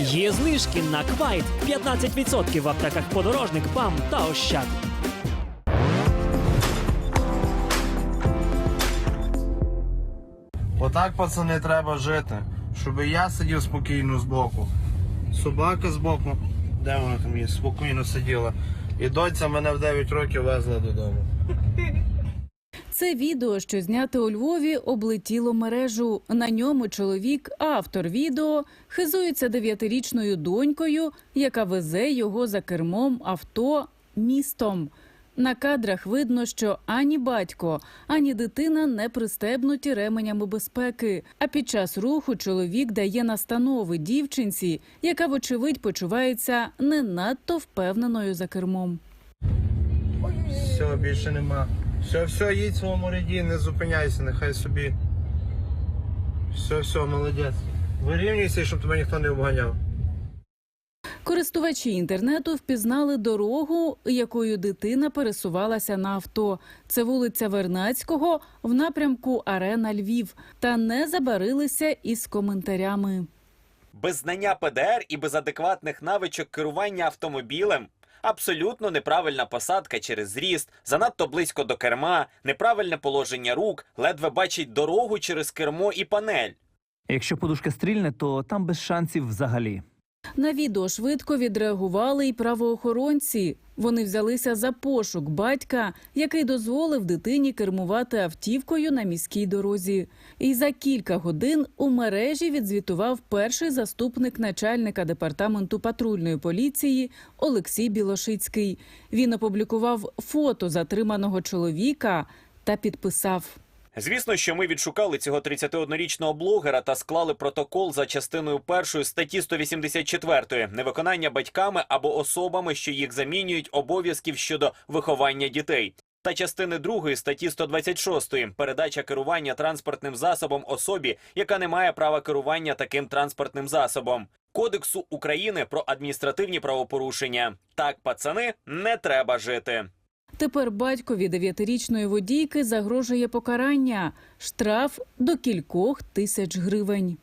Є знижки на квайт 15% в аптеках подорожник, ПАМ та Ощад. Отак, пацани, треба жити. Щоб я сидів спокійно збоку. Собака збоку, де вона там є, спокійно сиділа. І доця мене в 9 років везла додому. Це відео, що зняте у Львові, облетіло мережу. На ньому чоловік, автор відео, хизується дев'ятирічною донькою, яка везе його за кермом авто містом. На кадрах видно, що ані батько, ані дитина не пристебнуті ременями безпеки. А під час руху чоловік дає настанови дівчинці, яка, вочевидь, почувається не надто впевненою за кермом. Все, більше нема. Все, все, їдь в своєму ряді, не зупиняйся, нехай собі. Все, все, молодець. Вирівнюйся, щоб тебе ніхто не обганяв. Користувачі інтернету впізнали дорогу, якою дитина пересувалася на авто. Це вулиця Вернацького в напрямку Арена Львів. Та не забарилися із коментарями. Без знання ПДР і без адекватних навичок керування автомобілем. Абсолютно неправильна посадка через зріст, занадто близько до керма, неправильне положення рук, ледве бачить дорогу через кермо і панель. Якщо подушка стрільне, то там без шансів взагалі. На відео швидко відреагували й правоохоронці. Вони взялися за пошук батька, який дозволив дитині кермувати автівкою на міській дорозі. І за кілька годин у мережі відзвітував перший заступник начальника департаменту патрульної поліції Олексій Білошицький. Він опублікував фото затриманого чоловіка та підписав. Звісно, що ми відшукали цього 31-річного блогера та склали протокол за частиною першої статті 184 невиконання батьками або особами, що їх замінюють обов'язків щодо виховання дітей. Та частини другої статті 126 передача керування транспортним засобом особі, яка не має права керування таким транспортним засобом. Кодексу України про адміністративні правопорушення. Так, пацани, не треба жити. Тепер батькові дев'ятирічної водійки загрожує покарання штраф до кількох тисяч гривень.